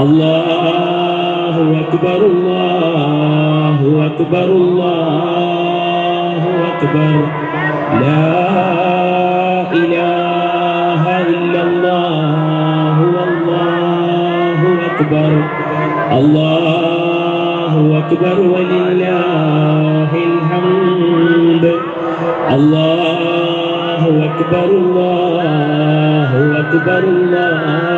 അള്ളാഹു അക്ബർ അള്ളാഹു അക്ബർ അള്ളാഹു അക്ബർ ലാ ഇലാഹ ഇല്ലല്ലാഹു അല്ലാഹു അക്ബർ അല്ലാഹു അക്ബർ വലില്ലാഹിൽ ഹംദ് അല്ലാഹു അക്ബർ അല്ലാഹു അക്ബർ അല്ലാഹു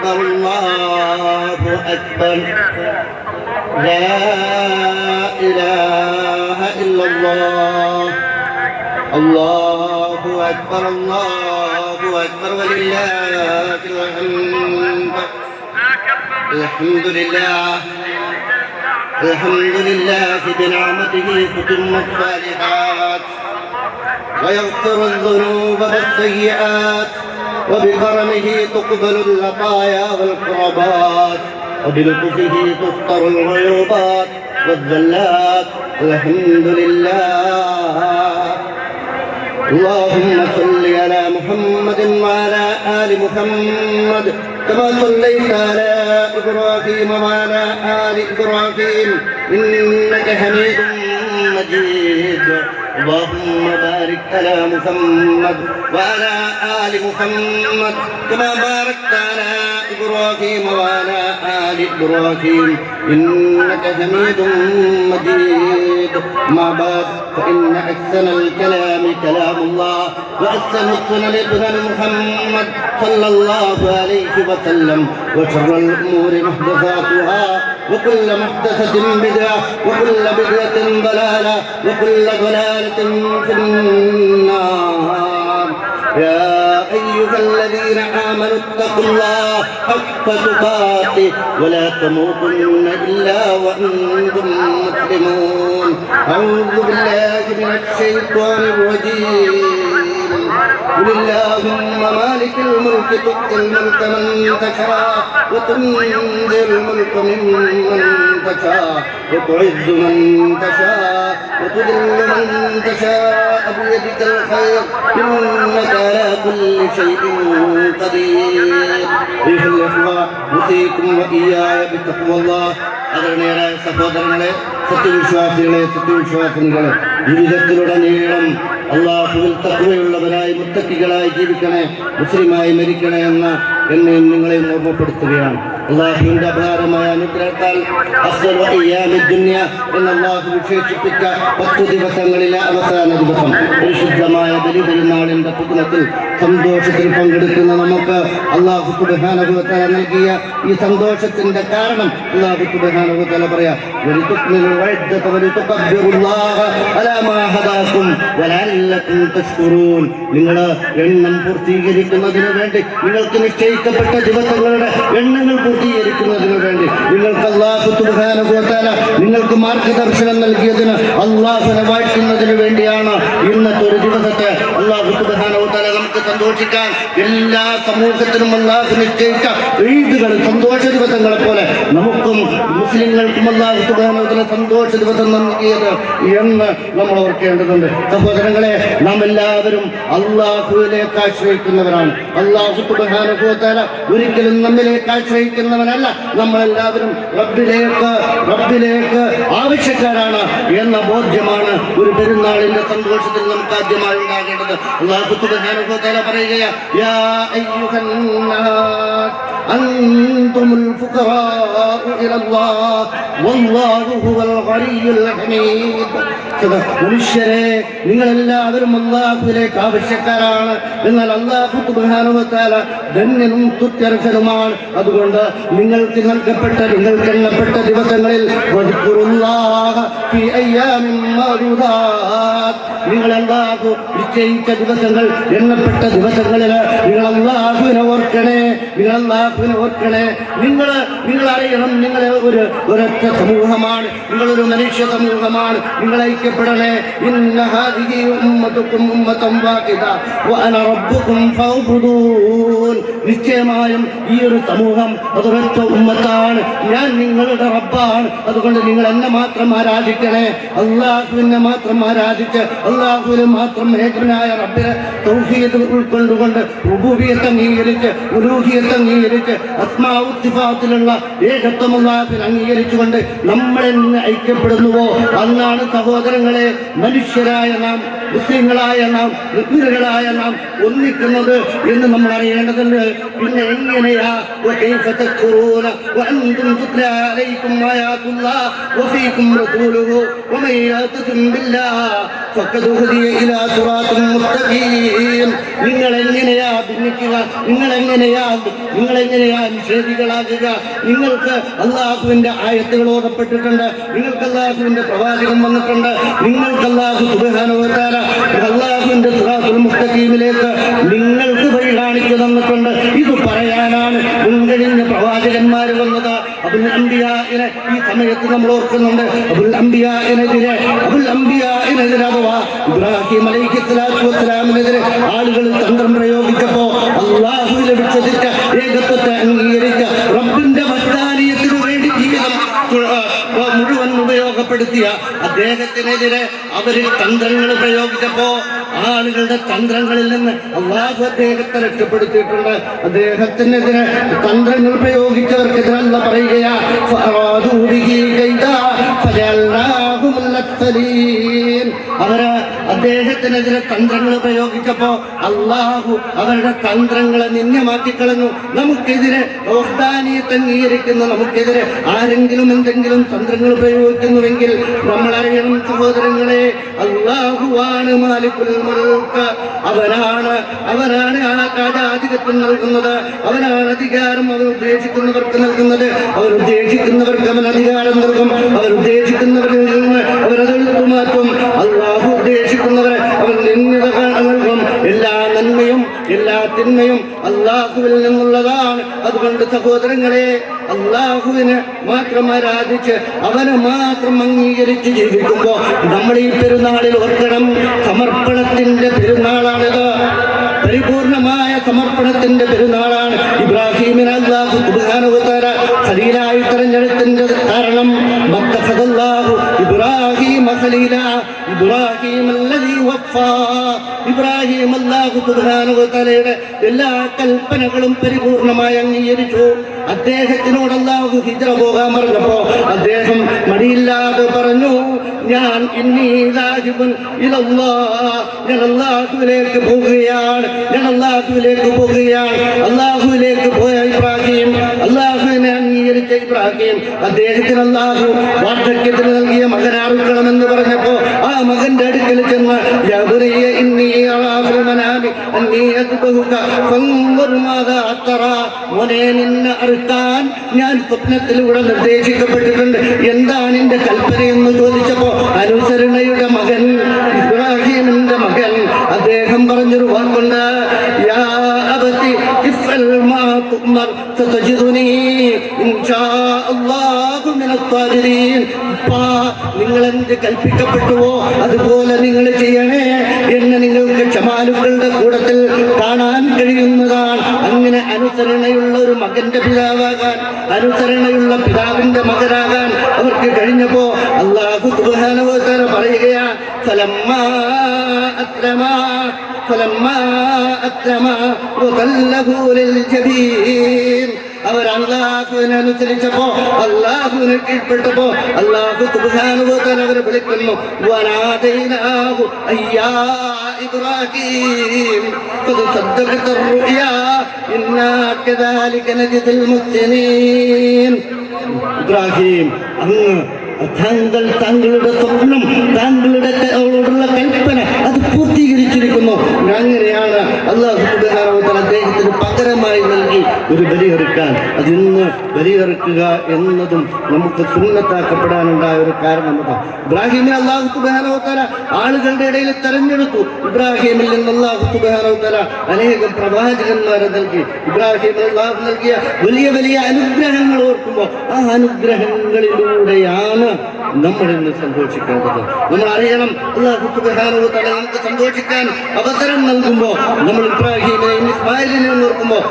أكبر الله أكبر. لا إله إلا الله. الله أكبر الله أكبر ولله الحمد. الحمد لله. الحمد لله بنعمته تتم الصالحات. ويغفر الذنوب والسيئات. وبكرمه تقبل العطايا والقربات وبلطفه تفطر العيوبات والذلات الحمد لله. اللهم صل على محمد وعلى آل محمد كما صليت على إبراهيم وعلى آل إبراهيم إنك حميد مجيد. اللهم بارك على محمد وعلى آل محمد كما باركت على إبراهيم وعلى آل إبراهيم. إنك حميد مجيد. ما بعد فإن أحسن الكلام كلام الله وأحسن السنن سنن محمد صلى الله عليه وسلم. وشر الأمور محدثاتها وكل محدثة بدعة وكل بدعة ضلالة وكل ضلالة في النار. يا أيها الذين آمنوا اتقوا الله حق تقاته ولا تموتن إلا وأنتم مسلمون. أعوذ بالله من الشيطان الرجيم. قل اللهم مالك الملك تؤتي الملك من تشاء وتنزل الملك ممن تشاء وتعز من تشاء وتذل من تشاء بيدك الخير انك على كل شيء قدير ايها الاخوه اوصيكم واياي بتقوى الله ആദരണീയരായ സഹോദരങ്ങളെ സത്യവിശ്വാസികളെ സത്യവിശ്വാസിനികളെ ജീവിതത്തിലുടനീളം അള്ളാഹുവിൽ തത്വയുള്ളവരായി മുത്തക്കികളായി ജീവിക്കണേ മുസ്ലിമായി മരിക്കണേ എന്ന് എന്നെയും നിങ്ങളെയും ഓർമ്മപ്പെടുത്തുകയാണ്. അള്ളാഹുവിന്റെ അപാരമായ അനുഗ്രഹത്താൽ വിശേഷിപ്പിച്ച പത്ത് ദിവസങ്ങളിലെ അവസാന ദിവസം. പരിശുദ്ധമായ പെരുന്നാളിന്റെ പുതുനത്തിൽ സന്തോഷത്തിൽ പങ്കെടുക്കുന്ന നമുക്ക് അള്ളാഹു സുബാനുഭവത്തല നൽകിയ ഈ സന്തോഷത്തിന്റെ കാരണം അള്ളാഹു സുബാനുഭവത്തല പറയാം നിങ്ങൾ എണ്ണം പൂർത്തീകരിക്കുന്നതിന് വേണ്ടി നിങ്ങൾക്ക് നിശ്ചയിക്കപ്പെട്ട ദിവസങ്ങളുടെ എണ്ണങ്ങൾ പൂർത്തീകരിക്കുന്നതിന് വേണ്ടി നിങ്ങൾക്ക് അള്ളാഹു സുബാനുഭവത്തല നിങ്ങൾക്ക് മാർഗദർശനം നൽകിയതിന് അള്ളാഹുനെ വായിക്കുന്നതിന് വേണ്ടിയാണ് ഇന്നത്തെ ഒരു ദിവസത്തെ സന്തോഷിക്കാൻ എല്ലാ സമൂഹത്തിനും അള്ളാഹു നിശ്ചയിച്ച ഈദുകൾ സന്തോഷ ദിവസങ്ങളെ പോലെ നമുക്കും മുസ്ലിങ്ങൾക്കും അള്ളാഹു സുബാനുഭവത്തല സന്തോഷ ദിവസം നൽകിയത് എന്ന് നമ്മൾ ഓർക്കേണ്ടതുണ്ട്. സഹോദരങ്ങളെ നാം എല്ലാവരും അള്ളാഹുവിലേക്ക് ആശ്രയിക്കുന്നവരാണ്. അള്ളാഹു സുബാനുഭവത്താല ഒരിക്കലും നമ്മിലേക്ക് ആശ്രയിക്കുന്നവനല്ല. നമ്മളെല്ലാവരും റബ്ബിലേക്ക് റബ്ബിലേക്ക് ആവശ്യക്കാരാണ് എന്ന ബോധ്യമാണ് ഒരു പെരുന്നാളിന്റെ സന്തോഷത്തിൽ നമുക്ക് ആദ്യമായി ഉണ്ടാകേണ്ടത്. അള്ളാഹു സുബ്ഹാനഹു വ തആല പറയുകയാ യാ അയ്യുഹൻ നാസ് أنتم الفقراء إلى الله والله هو الغني الحميد മനുഷ്യരെ നിങ്ങളെല്ലാവരും അള്ളാഹുവിലേക്ക് ആവശ്യക്കാരാണ് എന്നാൽ അള്ളാഹു സുബ്ഹാനഹുവതആല ധന്യനും തുത്യർഹനുമാണ് അതുകൊണ്ട് നിങ്ങൾക്ക് നൽകപ്പെട്ട നിങ്ങൾക്ക് എണ്ണപ്പെട്ട ദിവസങ്ങളിൽ വദ്കുറുല്ലാഹ ഫീ അയ്യാമിൻ മഅദൂദാത്ത്. നിങ്ങൾ അള്ളാഹു നിശ്ചയിച്ച ദിവസങ്ങൾ എണ്ണപ്പെട്ട ദിവസങ്ങളിൽ നിങ്ങൾ അള്ളാഹുവിനെ ഓർക്കണേ അള്ളാഹുവിനെ ഓർക്കണേ നിങ്ങൾ നിങ്ങൾ അറിയണം നിങ്ങൾ ഒരു ഒരൊറ്റ സമൂഹമാണ് നിങ്ങളൊരു മനുഷ്യ സമൂഹമാണ് നിങ്ങൾ ഐക്യപ്പെടണേ. നിശ്ചയമായും ഈ ഒരു സമൂഹം അതൊരൊറ്റ ഉമ്മത്താണ്. ഞാൻ നിങ്ങളുടെ റബ്ബാണ്. അതുകൊണ്ട് നിങ്ങൾ എന്നെ മാത്രം ആരാധിക്കണേ. അള്ളാഹുവിനെ മാത്രം ആരാധിച്ച് അള്ളാഹുവിനെ മാത്രം ഏകനായ റബ്ബിനെ തൗഹീദ് ഉൾക്കൊണ്ടുകൊണ്ട് റുബൂബിയത്ത് അംഗീകരിച്ച് ഉലൂഹിയത്ത് അംഗീകരിച്ച് അസ്മാവുത്തിഫാത്തിലുള്ള ഏകത്വം അള്ളാഹുവിനെ അംഗീകരിച്ചുകൊണ്ട് നമ്മളെന്ന് ഐക്യപ്പെടുന്നുവോ അന്നാണ് സഹോദരങ്ങളെ മനുഷ്യരായ നാം മുസ്ലിങ്ങളായ നാം മുസ്ലിങ്ങളായ നാം ഒന്നിക്കുന്നത് എന്ന് നമ്മൾ അറിയേണ്ടതുണ്ട് പിന്നെ എങ്ങനെയാ وكيف تذكرون وأنتم تتلى عليكم آيات الله وفيكم رسوله ومن يعتصم بالله فقد هدي إلى صراط مستقيم നിങ്ങൾ എങ്ങനെയാ ഭിന്നിക്കുക നിങ്ങൾ എങ്ങനെയാ നിങ്ങൾ എങ്ങനെയാ നിഷേധികളാകുക? നിങ്ങൾക്ക് അള്ളാഹുവിന്റെ ആയത്തുകൾ ഓതപ്പെട്ടിട്ടുണ്ട് നിങ്ങൾക്ക് അള്ളാഹുവിന്റെ പ്രവാചകം വന്നിട്ടുണ്ട്. നിങ്ങൾക്ക് അള്ളാഹു സുബാനുവത്താര അള്ളാഹുവിന്റെ മുസ്തഖീമിലേക്ക് നിങ്ങൾക്ക് വഴി കാണിച്ചു തന്നിട്ടുണ്ട്. ഇത് പറയാനാണ് മുൻകഴിഞ്ഞ പ്രവാചകന്മാർ വന്നത്. അബുൽ അംബിയാഇനെ ഈ സമയത്ത് നമ്മൾ ഓർക്കുന്നുണ്ട്. അബുൽ അംബിയാഇനെതിരെ അബുൽ അംബിയാഇനെതിരെ അഥവാ ഇബ്രാഹിം അലൈഹി സ്വലാത്തു വസ്സലാമിനെതിരെ ആളുകൾ തന്ത്രം പ്രയോഗിച്ചപ്പോ അള്ളാഹു ലഭിച്ചതിച്ച ഏകത്വത്തെ അംഗീകരിച്ച റബ്ബിന്റെ വസ്താനീയത്തിനു വേണ്ടി ജീവിതം മുഴുവൻ ഉപയോഗപ്പെടുത്തിയ അദ്ദേഹത്തിനെതിരെ അവർ തന്ത്രങ്ങൾ പ്രയോഗിച്ചപ്പോ ആളുകളുടെ തന്ത്രങ്ങളിൽ നിന്ന് അള്ളാഹു അദ്ദേഹത്തെ രക്ഷപ്പെടുത്തിയിട്ടുണ്ട്. അദ്ദേഹത്തിനെതിരെ തന്ത്രങ്ങൾ പ്രയോഗിച്ചവർക്കെതിരല്ല പറയുകയാ ഫഅറാദൂ അവരെ അദ്ദേഹത്തിനെതിരെ തന്ത്രങ്ങൾ പ്രയോഗിച്ചപ്പോ അള്ളാഹു അവരുടെ തന്ത്രങ്ങളെ നിന്യമാക്കി കളഞ്ഞു നമുക്കെതിരെ ഓഹ്ദാനിയത്ത് നമുക്കെതിരെ ആരെങ്കിലും എന്തെങ്കിലും തന്ത്രങ്ങൾ പ്രയോഗിക്കുന്നുവെങ്കിൽ നമ്മൾ അറിയണം സഹോദരങ്ങളെ അള്ളാഹുവാണ് മാലിക്കുൽ അവനാണ് അവനാണ് ആ നൽകുന്നത്. അവനാണ് അധികാരം അവൻ ഉദ്ദേശിക്കുന്നവർക്ക് നൽകുന്നത്. അവർ ഉദ്ദേശിക്കുന്നവർക്ക് അവൻ അധികാരം നൽകും. അവർ ഉദ്ദേശിക്കുന്നവരിൽ നിന്ന് അവരതെടുത്തു മാറ്റും അള്ളാഹു ഉദ്ദേശിക്കുന്നവരെ അവൻ നിന്യത നൽകും. എല്ലാ നന്മയും എല്ലാ തിന്മയും അള്ളാഹുവിൽ നിന്നുള്ളതാണ്. അതുകൊണ്ട് സഹോദരങ്ങളെ അള്ളാഹുവിനെ മാത്രം ആരാധിച്ച് അവനെ മാത്രം അംഗീകരിച്ച് ജീവിക്കുമ്പോൾ നമ്മൾ ഈ പെരുന്നാളിൽ ഓർക്കണം സമർപ്പണത്തിന്റെ പെരുന്നാളാണിത്. പരിപൂർണമായ സമർപ്പണത്തിന്റെ പെരുന്നാളാണ്. ഇബ്രാഹിമിന് അള്ളാഹു സുബ്ഹാനഹുവതആല ഖലീലായി തെരഞ്ഞെടുത്തിന്റെ കാരണം മത്തഖദല്ലാഹു ഇബ്രാഹിം ابراهيم الذي وفى. ഇബ്രാഹിം അല്ലാഹു وتعالى എല്ലാ കൽപ്പനകളും പരിപൂർണമായി അംഗീകരിച്ചു. അദ്ദേഹത്തിനോട് അല്ലാഹു ഹിജ്റ പോകാൻ പറഞ്ഞപ്പോ അദ്ദേഹം മടിയില്ലാതെ പറഞ്ഞു ഞാൻ ഞാൻ അല്ലാഹുവിലേക്ക് പോകുകയാണ് ഞാൻ അല്ലാഹുവിലേക്ക് പോകുകയാണ് അല്ലാഹുവിലേക്ക് പോയ ഇബ്രാഹിം അല്ലാഹുവിനെ അംഗീകരിച്ച ഇബ്രാഹിം അദ്ദേഹത്തിന് അല്ലാഹു വാർദ്ധക്യത്തിന് നൽകിയ മകനാറുക്കണമെന്ന് പറഞ്ഞപ്പോ ആ മകന്റെ അടുക്കൽ ചെന്ന് ഞാൻ സ്വപ്നത്തിലൂടെ നിർദ്ദേശിക്കപ്പെട്ടിട്ടുണ്ട്. എന്താണ് എന്റെ കൽപ്പനയെന്ന് ചോദിച്ചപ്പോ അനുസരണയുടെ മകൻ ഇബ്രാഹിമിന്റെ മകൻ. അദ്ദേഹം പറഞ്ഞൊരു വാക്കുണ്ട് മാ فتجدني സതജിദുനി شاء അല്ലാഹു من ഉപ്പാ, നിങ്ങൾ എന്ത് കൽപ്പിക്കപ്പെട്ടുവോ അതുപോലെ നിങ്ങൾ ചെയ്യണേ എന്ന് നിങ്ങൾക്ക് ക്ഷമാലുക്കളുടെ കൂടത്തിൽ കാണാൻ കഴിയുന്നതാണ്. അങ്ങനെ അനുസരണയുള്ള ഒരു മകന്റെ പിതാവാകാൻ അനുസരണയുള്ള പിതാവിന്റെ മകനാകാൻ അവർക്ക് കഴിഞ്ഞപ്പോ അള്ളാഹു സുബ്ഹാനഹു വ തആല പറയുകയാ ഫലമ്മാ അസ്ലമാ فلما أسلما وتله للجبين അവർ അള്ളാഹുവിനെ അനുസരിച്ചപ്പോ അള്ളാഹുവിനെ കീഴ്പ്പെട്ടപ്പോ അള്ളാഹു സുബാനുഭവത്താൽ അവരെ വിളിക്കുന്നു വനാദൈനാഹു അയ്യാ ഇബ്രാഹിം قد صدقت الرؤيا إنا كذلك نجزي المحسنين ഇബ്രാഹിം അങ്ങ് താങ്കൾ താങ്കളുടെ സ്വപ്നം താങ്കളുടെ അവളോടുള്ള കൽപ്പന അത് പൂർത്തീകരിച്ചിരിക്കുന്നു. അങ്ങനെയാണ് അള്ളാഹു അദ്ദേഹത്തിന് പകരമായി നൽകി ഒരു ബലിയെറുക്കാൻ. അതിന്ന് ബലിയെറുക്കുക എന്നതും നമുക്ക് സുന്നത്താക്കപ്പെടാനുണ്ടായ ഒരു കാരണം അതാണ് ഇബ്രാഹിമിനെ അള്ളാഹു സുബാനോത്തല ആളുകളുടെ ഇടയിൽ തെരഞ്ഞെടുത്തു. ഇബ്രാഹിമിൽ നിന്ന് അള്ളാഹു സുബാനോത്തല അനേകം പ്രവാചകന്മാരെ നൽകി. ഇബ്രാഹിം അള്ളാഹു നൽകിയ വലിയ വലിയ അനുഗ്രഹങ്ങൾ ഓർക്കുമ്പോൾ ആ അനുഗ്രഹങ്ങളിലൂടെയാണ് നമ്മൾ ഇന്ന് സന്തോഷിക്കേണ്ടത് നമ്മൾ അറിയണം അള്ളാഹു സുബാനുഭവത്താണ് നമുക്ക് സന്തോഷിക്കാൻ അവസരം നൽകുമ്പോൾ നമ്മൾ ഇബ്രാഹിമിനെ ഇസ്മായിലിനെ ഓർക്കുമ്പോൾ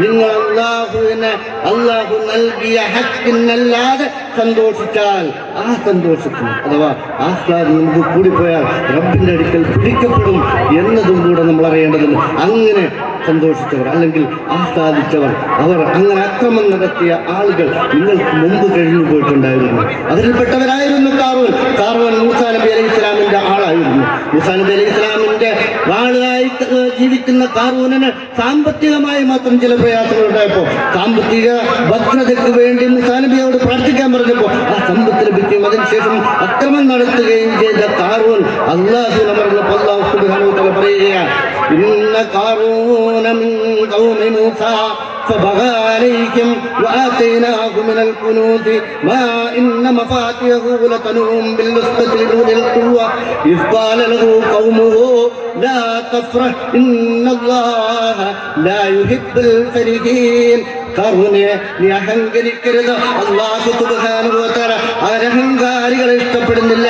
നിങ്ങൾ അള്ളാഹുവിനെ അള്ളാഹു നൽകിയ ഹക്കിനല്ലാതെ സന്തോഷിച്ചാൽ ആ സന്തോഷത്തിന് അഥവാ ആ ആഹ്ലാദം നമുക്ക് കൂടിപ്പോയാൽ റബ്ബിന്റെ അടുക്കൽ പിടിക്കപ്പെടും എന്നതും കൂടെ നമ്മൾ അറിയേണ്ടതുണ്ട്. അങ്ങനെ സന്തോഷിച്ചവർ അല്ലെങ്കിൽ ആഹ്ലാദിച്ചവർ അവർ അങ്ങനെ അക്രമം നടത്തിയ ആളുകൾ നിങ്ങൾക്ക് മുമ്പ് കഴിഞ്ഞു പോയിട്ടുണ്ടായിരുന്നു. അതിൽപ്പെട്ടവരായിരുന്നു കാർവൻ കാർവൻ മൂസാ നബി അലൈഹി ഇസ്ലാമിന്റെ ആളായിരുന്നു. മൂസാ നബി അലൈഹി ഇസ്ലാമിന്റെ വാളായി ജീവിക്കുന്ന കാർവൂനിന് സാമ്പത്തികമായി മാത്രം ചില പ്രയാസങ്ങൾ ഉണ്ടായപ്പോ സാമ്പത്തിക ഭദ്രതയ്ക്ക് വേണ്ടി മൂസാ നബിയോട് പ്രാർത്ഥിക്കാൻ പറഞ്ഞപ്പോ ആ സമ്പത്ത് ലഭിക്കുകയും അതിനുശേഷം അക്രമം നടത്തുകയും ചെയ്ത കാർവൻ അള്ളാഹു അമർന്നപ്പോൾ അള്ളാഹു സുബ്ഹാനഹു വ തആല പറയുകയാണ് ഇന്ന കാറൂന മിൻ ഖൗമി മൂസാ فبغى عليهم وآتيناه من الكنوز ما إن مفاتيحه لتنوم بالعصبة لأولي القوة إذ قال له قومه لا تفرح إن الله لا يحب الفرحين കറുനെ നീ അഹങ്കരിക്കരുത്. അള്ളാഹു വ ഇഷ്ടപ്പെടുന്നില്ല ും ഇഷ്ടപ്പെടുന്നില്ല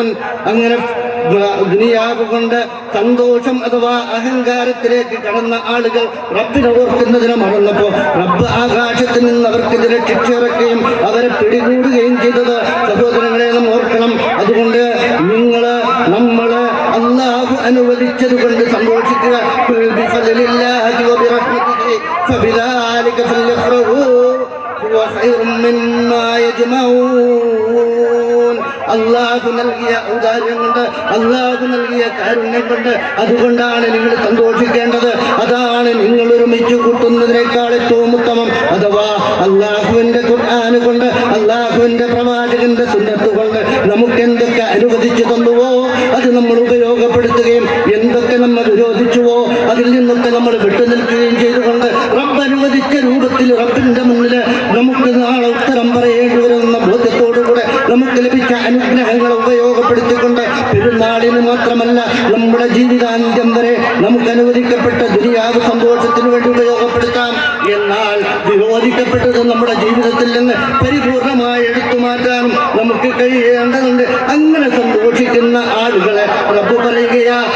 فلما نسوا ما ذكروا به فتحنا عليهم أبواب كل شيء حتى إذا فرحوا بما أوتوا أخذناهم بغتة وإذا هم مبلسون അങ്ങനെ ദുനിയാവ് കൊണ്ട് സന്തോഷം അഥവാ അഹങ്കാരത്തിലേക്ക് കടന്ന ആളുകൾ റബ്ബിനെ ഓർക്കുന്നതിന് മറന്നപ്പോ റബ്ബ് ആകാശത്തിൽ നിന്ന് അവർക്കെതിരെ ശിക്ഷയിറക്കുകയും അവരെ പിടികൂടുകയും ചെയ്തത് സഹോദരങ്ങളെ നാം ഓർക്കണം അതുകൊണ്ട് നിങ്ങള് നമ്മള് അള്ളാഹു അനുവദിച്ചത് കൊണ്ട് സന്തോഷിക്കുക ഖുൽ ബിഫദ്ലില്ലാഹി വബിറഹ്മതിഹി ഫബിദാലിക ഫല്യഫ്റഹൂ ഹുവ ഖൈറും മിമ്മാ യജ്മഊൻ അള്ളാഹു നൽകിയ ഔദാര്യം കൊണ്ട് അള്ളാഹു നൽകിയ കാരുണ്യം കൊണ്ട് അതുകൊണ്ടാണ് നിങ്ങൾ സന്തോഷിക്കേണ്ടത്. അതാണ് നിങ്ങൾ ഒരുമിച്ച് കൂട്ടുന്നതിനേക്കാൾ ഏറ്റവും ഉത്തമം. അഥവാ അള്ളാഹുവിന്റെ ഖുർആന് കൊണ്ട് അള്ളാഹുവിന്റെ പ്രവാചകന്റെ സുന്നത്ത് കൊണ്ട് നമുക്ക് എന്തൊക്കെ അനുവദിച്ചു തന്നുവോ? ¡Ah! ¡Ah! ¡Ah! ¡Ah!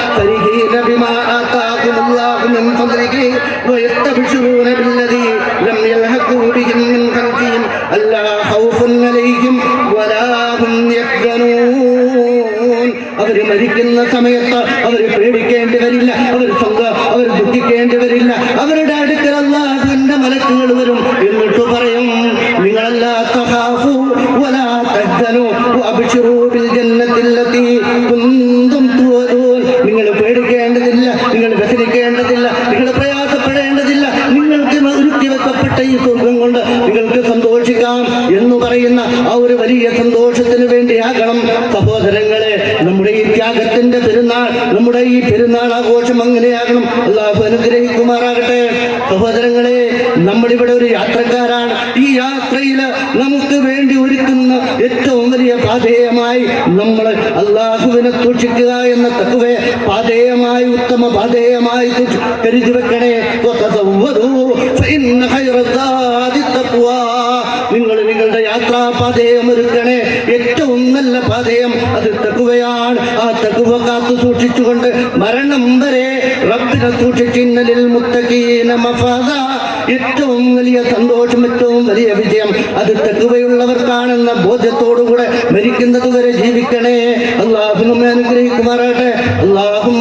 സൂക്ഷിക്കുക എന്ന തത്വേ. പാതേയമായി ഉത്തമ പാതേയമായി കരുതി വെക്കണേ. നിങ്ങൾ നിങ്ങളുടെ യാത്രാ പാതേയം ഒരുക്കണേ. ഏറ്റവും നല്ല പാതയം അത് തക്കുവയാണ് ആ തക്കുവ കാത്തു സൂക്ഷിച്ചുകൊണ്ട് മരണം വരെ റബ്ബിനെ സൂക്ഷിച്ചിന്നലിൽ മുത്തകീന മഫാദ. ഏറ്റവും വലിയ സന്തോഷം ഏറ്റവും വലിയ വിജയം അത് തകുവയുള്ളവർക്കാണെന്ന ബോധ്യത്തോടുകൂടെ മരിക്കുന്നത് വരെ അനുഗ്രഹിക്കുമാറാട്ടെ അള്ളാഹും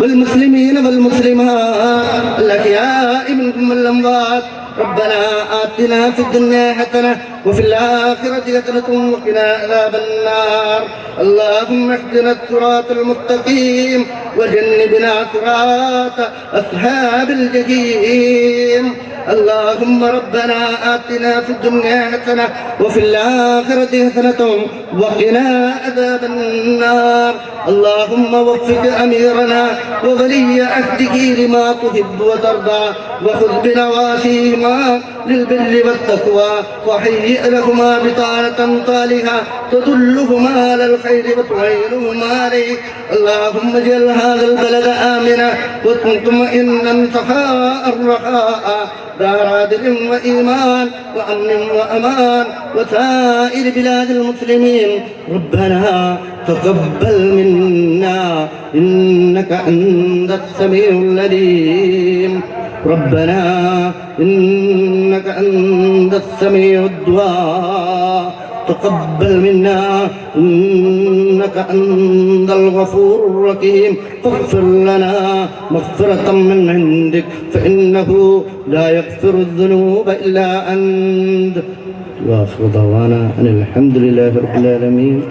والمسلمين والمسلمات الأحياء منكم والأموات ربنا آتنا في الدنيا حسنة وفي الآخرة حسنة وقنا عذاب النار. اللهم اهدنا الصراط المستقيم وجنبنا صراط أصحاب الجحيم. اللهم ربنا آتنا في الدنيا حسنة وفي الآخرة حسنة وقنا عذاب النار. اللهم وفق أميرنا وولي عهده لما تحب وترضى وخذ بنواسيهما للبر والتقوى. وهيئ لهما بطانة صالحة تدلهما على الخير وتعينهما عليه. اللهم اجعل هذا البلد آمنا ومطمئنا سخاء رخاء دار عدل وإيمان وأمن وأمان وسائر بلاد المسلمين. ربنا تقبل منا إنك أنت السميع العليم. ربنا إنك أنت السميع الدعاء. تقبل منا. إنك أنت الغفور الرحيم. فاغفر لنا مغفرة من عندك. فإنه لا يغفر الذنوب إلا أنت. وآخر دعوانا أن الحمد لله رب العالمين.